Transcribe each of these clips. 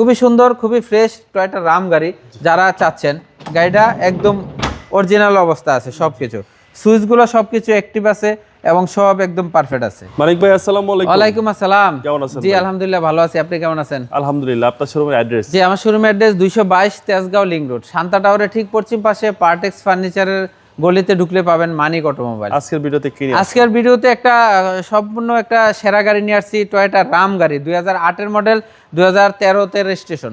খুবই সুন্দর খুবই ফ্রেশ টয়টা রাম গাড়ি যারা চাচ্ছেন। গাড়িটা একদম অরিজিনাল অবস্থা আছে সব কিছু সুইচগুলো সব কিছু অ্যাক্টিভ আছে এবং সব একদম পারফেক্ট আছে। মানিক ভাই আসসালামু আলাইকুম। ওয়ালাইকুম আসসালাম। কেমন আছেন জি আলহামদুলিল্লাহ ভালো আছি। আপনি কেমন আছেন? আলহামদুলিল্লাহ আপনার শোরুমের অ্যাড্রেস জি আমার শোরুম অ্যাড্রেস দুইশো বাইশ তেজগাঁও লিঙ্ক রোড। শান্তা টাওয়ারের ঠিক পশ্চিম পাশে পার্টেক্স ফার্নিচারের গলিতে ঢুকলে পাবেন মানিক অটোমোবাইল। আজকের ভিডিওতে কি আজকের ভিডিওতে একটা সম্পূর্ণ একটা সেরা গাড়ি নিয়ে আসছি টয়োটা রাম গাড়ি দুই হাজার আটের মডেল দুই হাজার তেরোতে registration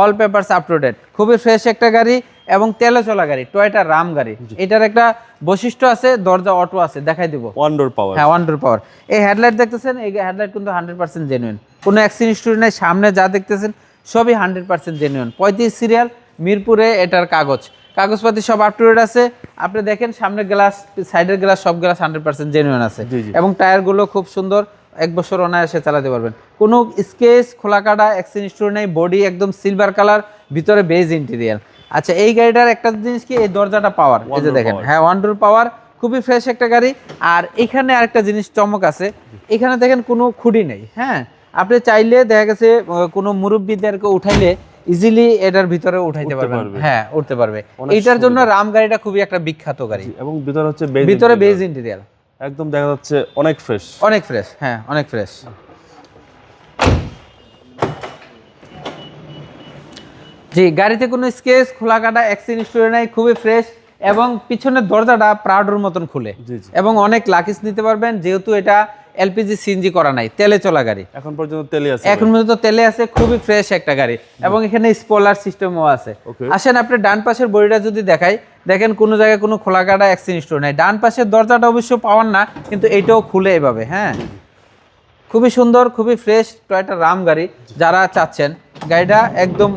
all papers up to date খুবই ফ্রেশ একটা গাড়ি এবং তেলে চলা গাড়ি টয়োটা রাম গাড়ি। এটার একটা বৈশিষ্ট্য আছে দরজা অটো আছে দেখাই দিব। ওয়ান্ডার পাওয়ার হ্যাঁ ওয়ান্ডার পাওয়ার এই হেডলাইট দেখতেছেন এই হেডলাইট কিন্তু হান্ড্রেড পার্সেন্ট জেনুইন কোনো অ্যাক্সিডেন্ট স্টোরি নেই সামনে যা দেখতেছেন সবই হান্ড্রেড পার্সেন্ট জেনুইন পঁয়ত্রিশ সিরিয়াল মিরপুরে এটার কাগজ। কাগজপাতি সব আপ টু ডেট আছে। আপনি দেখেন সামনের গ্লাস সাইডের গ্লাস সব গ্লাস হান্ড্রেড পার্সেন্ট জেনুইন আছে। এবং টায়ারগুলো খুব সুন্দর এক বছর অনায়াসে চালাতে পারবেন। কোনো স্কেচ খোলা কাটা অ্যাক্সিডেন্ট স্টোরি নেই বডি একদম সিলভার কালার ভিতরে বেজ ইন্টেরিয়াল আচ্ছা এই গাড়িটার একটা জিনিস কি? এই দরজাটা পাওয়ার এই যে দেখেন। হ্যাঁ ওয়ান ওয়ান্ডার পাওয়ার খুবই ফ্রেশ একটা গাড়ি। আর এখানে আরেকটা জিনিস চমক আছে। এখানে দেখেন কোনো খুঁড়ি নেই হ্যাঁ? আপনি চাইলে দেখা গেছে কোনো মুরব্বীদেরকে উঠাইলে ইজিলি এটার ভিতরে উঠাইতে পারবেন। হ্যাঁ উঠতে পারবে। এইটার জন্য রাম গাড়িটা খুবই একটা বিখ্যাত গাড়ি। এবং ভিতরে হচ্ছে ভিতরে বেজ ইন্টেরিয়াল একদম দেখা যাচ্ছে অনেক ফ্রেশ অনেক ফ্রেশ হ্যাঁ অনেক ফ্রেশ জি গাড়িতে কোনো স্কেচ খোলা কাটা অ্যাক্সিডেন্ট স্টোরি নাই খুবই ফ্রেশ এবং পিছনের দরজাটা প্রাউডের মতন খুলে। এবং অনেক লাকিস নিতে পারবেন যেহেতু এটা এলপিজি সিএনজি করা নাই তেলে চলা গাড়ি। এখন পর্যন্ত তেলে আছে এখন পর্যন্ত তেলে আছে খুবই ফ্রেশ একটা গাড়ি। এবং এখানে স্পলার সিস্টেমও আছে। আসেন আপনি ডান পাশের বডিটা যদি দেখাই দেখেন কোনো জায়গায় কোনো খোলা কাটা অ্যাক্সিডেন্ট স্টোর নাই। ডান পাশের দরজাটা অবশ্য পাওয়ার না কিন্তু এটাও খুলে এভাবে হ্যাঁ? খুবই সুন্দর খুবই ফ্রেশ টয়টা রাম গাড়ি যারা চাচ্ছেন গাড়িটা একদম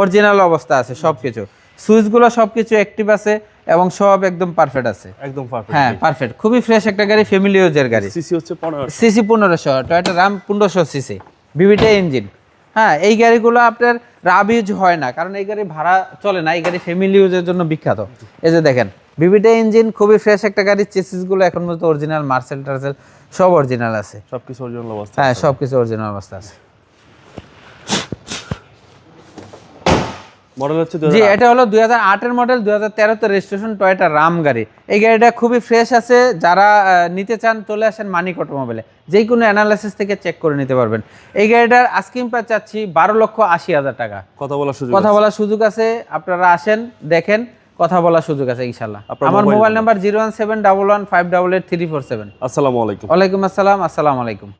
অরিজিনাল অবস্থা আছে সব কিছু সুইচগুলো সব কিছু অ্যাক্টিভ আছে এবং সব একদম পারফেক্ট আছে। একদম পারফেক্ট হ্যাঁ পারফেক্ট খুবই ফ্রেশ একটা গাড়ি ফ্যামিলি ইউজের গাড়ি। সিসি হচ্ছে 15 সিসি পনেরোশো টয়টা রাম পনেরোশো সিসি বিবিটা ইঞ্জিন হ্যাঁ এই গাড়িগুলো আপনার রাব ইউজ হয় না কারণ এই গাড়ি ভাড়া চলে না এই গাড়ি ফ্যামিলি ইউজের জন্য বিখ্যাত। এই যে দেখেন বিবিটা ইঞ্জিন খুবই ফ্রেশ একটা গাড়ি চেসিসগুলো এখন মতো অরিজিনাল মার্সেল টার্সেল সব অরিজিনাল আছে। সবকিছু অরিজিনাল অবস্থা হ্যাঁ সবকিছু অরিজিনাল অবস্থা আছে। মডেল হচ্ছে জি এটা হলো দুই হাজার আটের মডেল দুই হাজার তেরোতে রেজিস্ট্রেশন টয়টা রাম গাড়ি। এই গাড়িটা খুবই ফ্রেশ আছে যারা নিতে চান চলে আসেন মানিক অটোমোবাইলে। যে কোনো অ্যানালাইসিস থেকে চেক করে নিতে পারবেন। এই গাড়িটার আস্কিং প্রাইস চাচ্ছি বারো লক্ষ আশি হাজার টাকা। কথা বলার সুযোগ কথা বলার সুযোগ আছে আপনারা আসেন দেখেন কথা বলার সুযোগ আছে ইনশাল্লাহ আমার mobile number zero one seven double one five double eight three four seven আসসালামু আলাইকুম। ওয়ালাইকুম আসসালাম আসসালামু আলাইকুম।